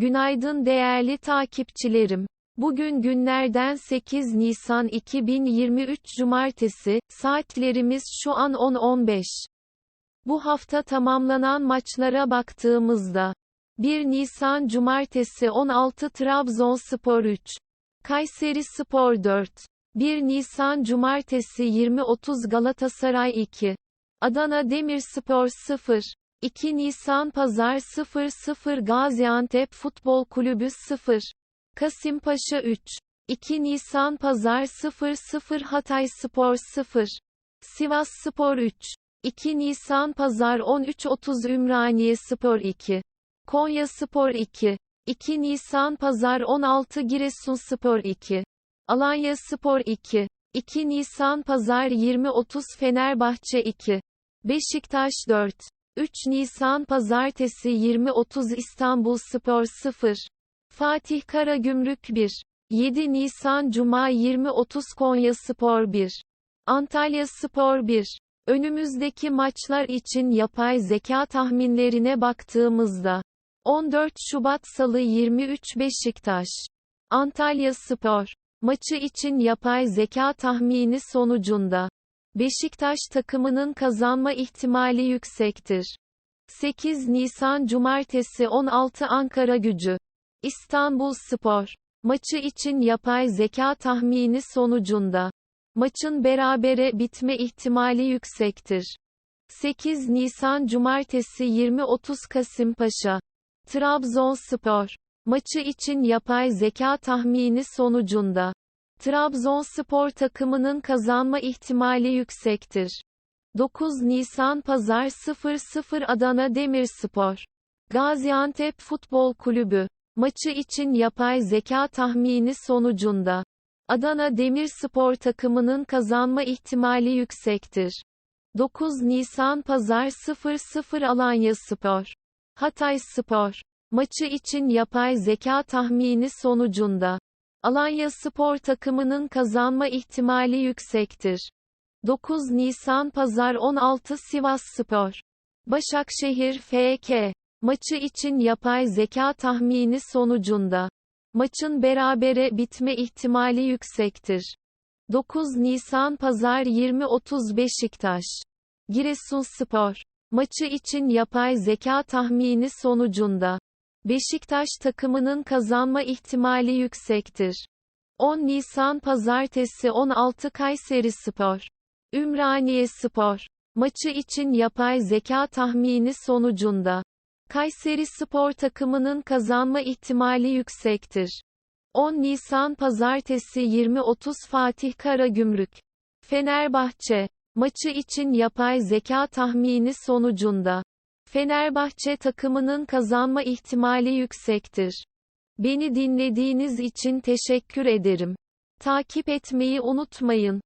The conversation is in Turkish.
Günaydın değerli takipçilerim. Bugün günlerden 8 Nisan 2023 Cumartesi, saatlerimiz şu an 10.15. Bu hafta tamamlanan maçlara baktığımızda, 1 Nisan Cumartesi 16 Trabzonspor 3, Kayseri Spor 4, 1 Nisan Cumartesi 20.30 Galatasaray 2, Adana Demirspor 0, 2 Nisan Pazar 00 Gaziantep Futbol Kulübü 0. Kasımpaşa 3. 2 Nisan Pazar 00 Hatay Spor 0. Sivas Spor 3. 2 Nisan Pazar 13.30 Ümraniye Spor 2. Konya Spor 2. 2 Nisan Pazar 16 Giresun Spor 2. Alanya Spor 2. 2 Nisan Pazar 20.30 Fenerbahçe 2. Beşiktaş 4. 3 Nisan Pazartesi 20.30 İstanbul Spor 0. Fatih Karagümrük 1. 7 Nisan Cuma 20.30 Konya Spor 1. Antalya Spor 1. Önümüzdeki maçlar için yapay zeka tahminlerine baktığımızda 14 Şubat Salı 23 Beşiktaş Antalya Spor maçı için yapay zeka tahmini sonucunda Beşiktaş takımının kazanma ihtimali yüksektir. 8 Nisan Cumartesi 16 Ankara Gücü. İstanbul Spor. Maçı için yapay zeka tahmini sonucunda. Maçın berabere bitme ihtimali yüksektir. 8 Nisan Cumartesi 20.30 Kasımpaşa. Trabzonspor. Maçı için yapay zeka tahmini sonucunda. Trabzonspor takımının kazanma ihtimali yüksektir. 9 Nisan Pazar 00 Adana Demirspor. Gaziantep Futbol Kulübü. Maçı için yapay zeka tahmini sonucunda. Adana Demirspor takımının kazanma ihtimali yüksektir. 9 Nisan Pazar 00 Alanya Spor. Hatay Spor. Maçı için yapay zeka tahmini sonucunda. Alanya Spor takımının kazanma ihtimali yüksektir. 9 Nisan Pazar 16 Sivas Spor. Başakşehir FK. Maçı için yapay zeka tahmini sonucunda. Maçın berabere bitme ihtimali yüksektir. 9 Nisan Pazar 20.30 Beşiktaş. Giresunspor. Maçı için yapay zeka tahmini sonucunda. Beşiktaş takımının kazanma ihtimali yüksektir. 10 Nisan Pazartesi 16 Kayseri Spor. Ümraniye Spor. Maçı için yapay zeka tahmini sonucunda. Kayseri Spor takımının kazanma ihtimali yüksektir. 10 Nisan Pazartesi 20.30 Fatih Karagümrük. Fenerbahçe. Maçı için yapay zeka tahmini sonucunda. Fenerbahçe takımının kazanma ihtimali yüksektir. Beni dinlediğiniz için teşekkür ederim. Takip etmeyi unutmayın.